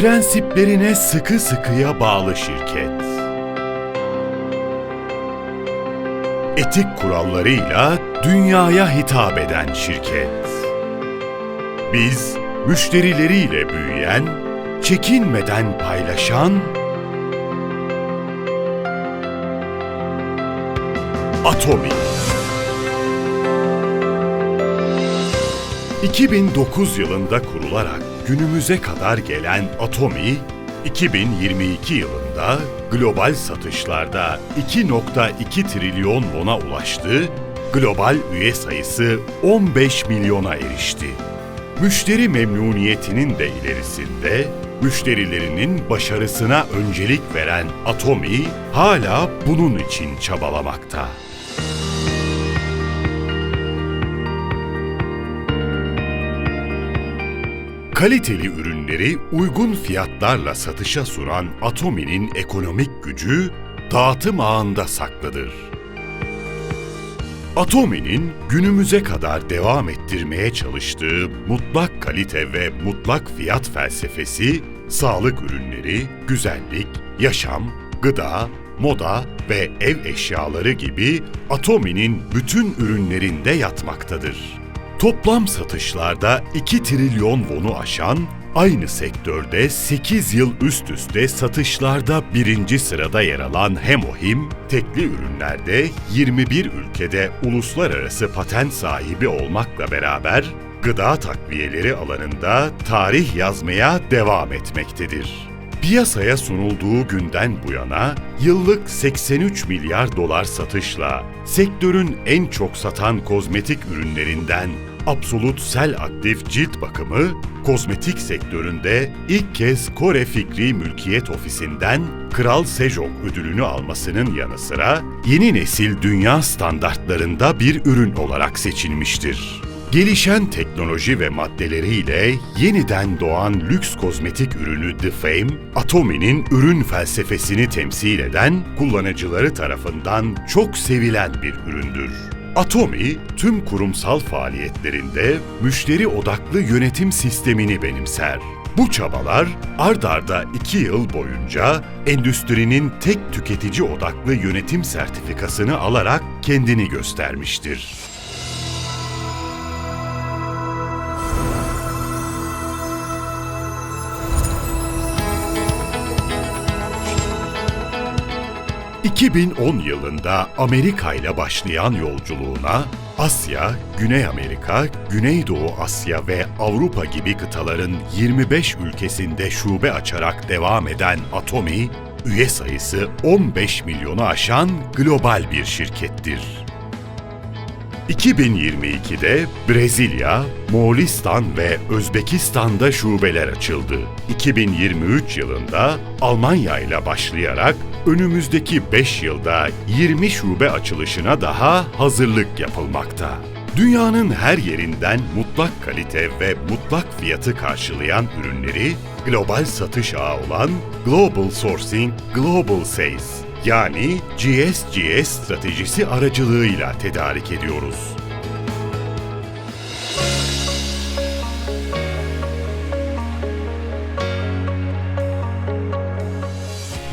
Prensiplerine sıkı sıkıya bağlı şirket. Etik kurallarıyla dünyaya hitap eden şirket. Biz müşterileriyle büyüyen, çekinmeden paylaşan Atomi. 2009 yılında kurularak günümüze kadar gelen Atomi, 2022 yılında global satışlarda 2.2 trilyon won'a ulaştı, global üye sayısı 15 milyona erişti. Müşteri memnuniyetinin de ilerisinde, müşterilerinin başarısına öncelik veren Atomi hala bunun için çabalamakta. Kaliteli ürünleri uygun fiyatlarla satışa sunan Atomi'nin ekonomik gücü dağıtım ağında saklıdır. Atomi'nin günümüze kadar devam ettirmeye çalıştığı mutlak kalite ve mutlak fiyat felsefesi, sağlık ürünleri, güzellik, yaşam, gıda, moda ve ev eşyaları gibi Atomi'nin bütün ürünlerinde yatmaktadır. Toplam satışlarda 2 trilyon won'u aşan, aynı sektörde 8 yıl üst üste satışlarda birinci sırada yer alan Hemohim, tekli ürünlerde 21 ülkede uluslararası patent sahibi olmakla beraber gıda takviyeleri alanında tarih yazmaya devam etmektedir. Piyasaya sunulduğu günden bu yana yıllık 83 milyar dolar satışla sektörün en çok satan kozmetik ürünlerinden Absolut Sel Aktif Cilt Bakımı, kozmetik sektöründe ilk kez Kore Fikri Mülkiyet Ofisi'nden Kral Sejong ödülünü almasının yanı sıra yeni nesil dünya standartlarında bir ürün olarak seçilmiştir. Gelişen teknoloji ve maddeleriyle yeniden doğan lüks kozmetik ürünü The Fame, Atomi'nin ürün felsefesini temsil eden kullanıcıları tarafından çok sevilen bir üründür. Atomi, tüm kurumsal faaliyetlerinde müşteri odaklı yönetim sistemini benimser. Bu çabalar ard arda iki yıl boyunca endüstrinin tek tüketici odaklı yönetim sertifikasını alarak kendini göstermiştir. ...2010 yılında Amerika ile başlayan yolculuğuna... ...Asya, Güney Amerika, Güneydoğu Asya ve Avrupa gibi kıtaların 25 ülkesinde şube açarak devam eden Atomi... ...üye sayısı 15 milyonu aşan global bir şirkettir. 2022'de Brezilya, Moğolistan ve Özbekistan'da şubeler açıldı. 2023 yılında Almanya ile başlayarak önümüzdeki 5 yılda 20 şube açılışına daha hazırlık yapılmakta. Dünyanın her yerinden mutlak kalite ve mutlak fiyatı karşılayan ürünleri global satış ağı olan Global Sourcing Global Sales yani GSGS stratejisi aracılığıyla tedarik ediyoruz.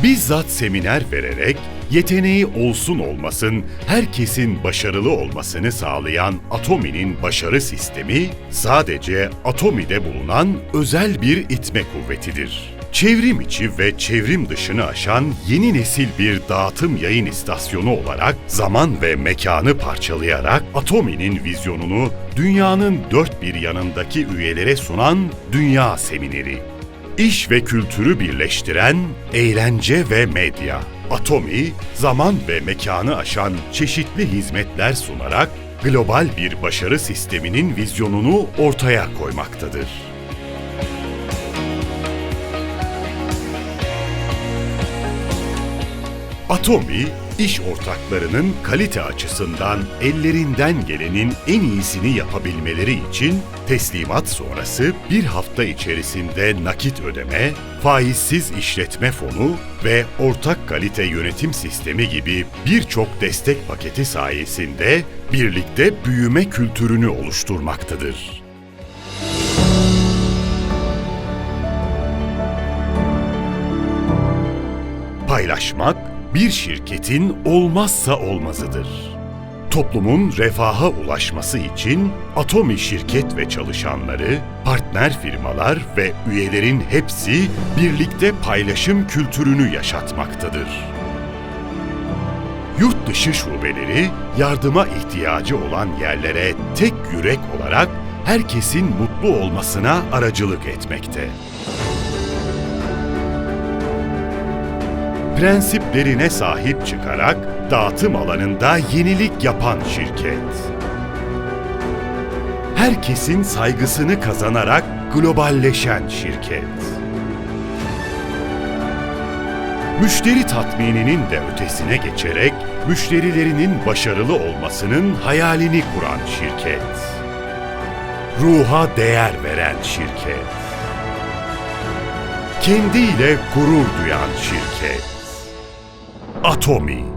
Bizzat seminer vererek yeteneği olsun olmasın herkesin başarılı olmasını sağlayan Atomi'nin başarı sistemi sadece Atomi'de bulunan özel bir itme kuvvetidir. Çevrim içi ve çevrim dışını aşan yeni nesil bir dağıtım yayın istasyonu olarak zaman ve mekanı parçalayarak Atomi'nin vizyonunu dünyanın dört bir yanındaki üyelere sunan Dünya Semineri. İş ve kültürü birleştiren eğlence ve medya. Atomi, zaman ve mekanı aşan çeşitli hizmetler sunarak global bir başarı sisteminin vizyonunu ortaya koymaktadır. Atomi, iş ortaklarının kalite açısından ellerinden gelenin en iyisini yapabilmeleri için teslimat sonrası bir hafta içerisinde nakit ödeme, faizsiz işletme fonu ve ortak kalite yönetim sistemi gibi birçok destek paketi sayesinde birlikte büyüme kültürünü oluşturmaktadır. Paylaşmak bir şirketin olmazsa olmazıdır. Toplumun refaha ulaşması için Atomi şirket ve çalışanları, partner firmalar ve üyelerin hepsi birlikte paylaşım kültürünü yaşatmaktadır. Yurt dışı şubeleri yardıma ihtiyacı olan yerlere tek yürek olarak herkesin mutlu olmasına aracılık etmekte. Prensiplerine sahip çıkarak dağıtım alanında yenilik yapan şirket. Herkesin saygısını kazanarak globalleşen şirket. Müşteri tatmininin de ötesine geçerek müşterilerinin başarılı olmasının hayalini kuran şirket. Ruha değer veren şirket. Kendiyle gurur duyan şirket. Atomi